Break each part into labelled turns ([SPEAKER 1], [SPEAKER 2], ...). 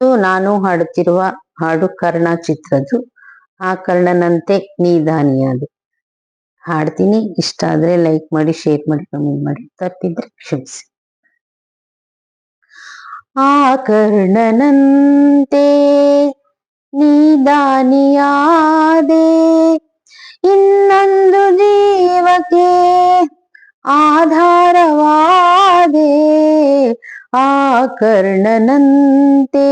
[SPEAKER 1] ನಾನು ಹಾಡುತ್ತಿರುವ ಹಾಡು ಕರ್ಣ ಚಿತ್ರದ್ದು ಆ ಕರ್ಣನಂತೆ ನೀ ದಾನಿಯಾದೆ ಹಾಡ್ತೀನಿ. ಇಷ್ಟ ಆದ್ರೆ ಲೈಕ್ ಮಾಡಿ ಶೇರ್ ಮಾಡಿ ಕಮೆಂಟ್ ಮಾಡಿ. ತಪ್ಪಿದ್ರೆ ಕ್ಷಮಿಸಿ. ಆ ಕರ್ಣನಂತೆ ನೀದಾನಿಯಾದೆ ಇನ್ನೊಂದು ಜೀವಕ್ಕೆ ಆಧಾರವಾದೆ. ಆ ಕರ್ಣನಂತೆ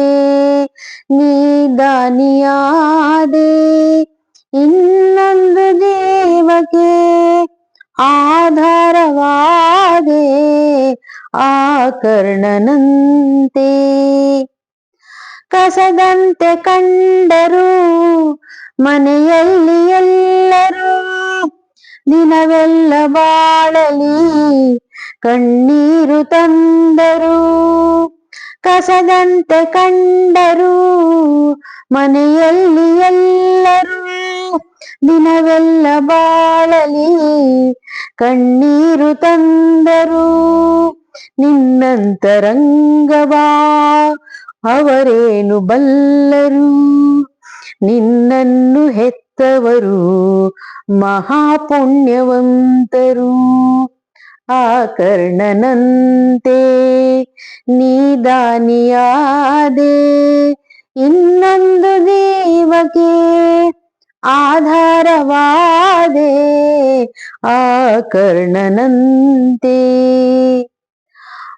[SPEAKER 1] ನೀದಾನಿಯಾದೆ ಇನ್ನೊಂದು ದೇವಕ್ಕೆ ಆಧಾರವಾದೆ ಆ ಕರ್ಣನಂತೆ. ಕಸದಂತೆ ಕಂಡರು ಮನೆಯಲ್ಲಿ ಎಲ್ಲರೂ ದಿನವೆಲ್ಲ ಬಾಳಲಿ ಕಣ್ಣೀರು ತಂದರು, ಕಸದಂತೆ ಕಂಡರು, ಮನೆಯಲ್ಲಿ ಎಲ್ಲರೂ ದಿನವೆಲ್ಲ ಬಾಳಲಿ. ಕಣ್ಣೀರು ತಂದರು, ನಿನ್ನಂತರಂಗವಾ, ಅವರೇನು ಬಲ್ಲರು? ನಿನ್ನನ್ನು ಹೆತ್ತವರು ಮಹಾಪುಣ್ಯವಂತರು. ಆ ಕರ್ಣನಂತೆ ನೀದಾನಿಯಾದೆ ಇನ್ನೊಂದು ದೇವಕ್ಕೆ ಆಧಾರವಾದೆ. ಆ ಕರ್ಣನಂತೆ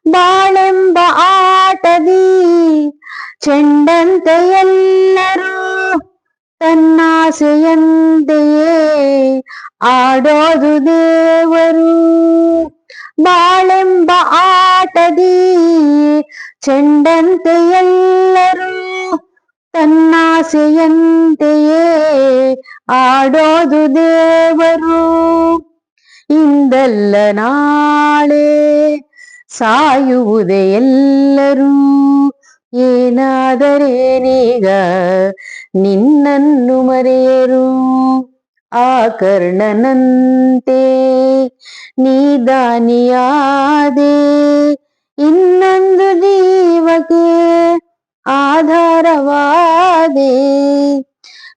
[SPEAKER 1] ಬಾಳೆಂಬ ಆಟದಿ, ಚೆಂಡಂತೆ ಎಲ್ಲರೂ ತನ್ನಾಸೆಯಂತೆಯೇ. ಆಡೋದು ದೇವರು. ಬಾಳೆಂಬ ಆಟದಿ ಚೆಂಡಂತೆ ಎಲ್ಲರೂ ತನ್ನಾಸೆಯಂತೆಯೇ ಆಡೋದು ದೇವರು ಇಂದಲ್ಲ ನಾಳೆ ಸಾಯುವುದೇ ಎಲ್ಲರೂ ಏನಾದರೇನೀಗ ನಿನ್ನನ್ನು ಮರೆಯರು ಆ ಕರ್ಣನಂತೆ ನೀದಾನಿಯಾದೆ ಇನ್ನೊಂದು ಜೀವಕ್ಕೆ ಆಧಾರವಾದೆ.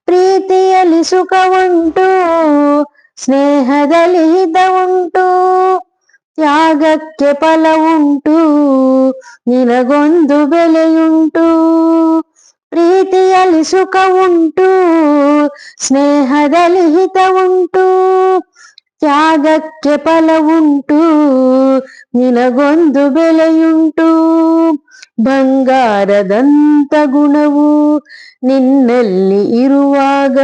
[SPEAKER 1] ಪ್ರೀತಿಯಲ್ಲಿ ಸುಖ ಉಂಟು, ಸ್ನೇಹದಲ್ಲಿ ಹಿತ ಉಂಟು, ತ್ಯಾಗಕ್ಕೆ ಫಲ ಉಂಟು, ನಿನಗೊಂದು ಬೆಲೆಯುಂಟು. ಪ್ರೀತಿಯಲ್ಲಿ ಸುಖ ಉಂಟು, ಸ್ನೇಹದಲ್ಲಿ ಹಿತ ಉಂಟು, ತ್ಯಾಗಕ್ಕೆ ಫಲ ಉಂಟು, ನಿನಗೊಂದು ಬೆಲೆಯುಂಟು. ಬಂಗಾರದಂತ ಗುಣವು ನಿನ್ನಲ್ಲಿ ಇರುವಾಗ,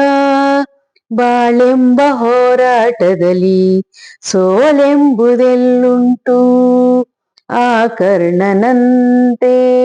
[SPEAKER 1] ಬಾಳೆಂಬ ಹೋರಾಟದಲ್ಲಿ ಸೋಲೆಂಬುದೆಲ್ಲುಂಟು. ಆ ಕರ್ಣನಂತೆ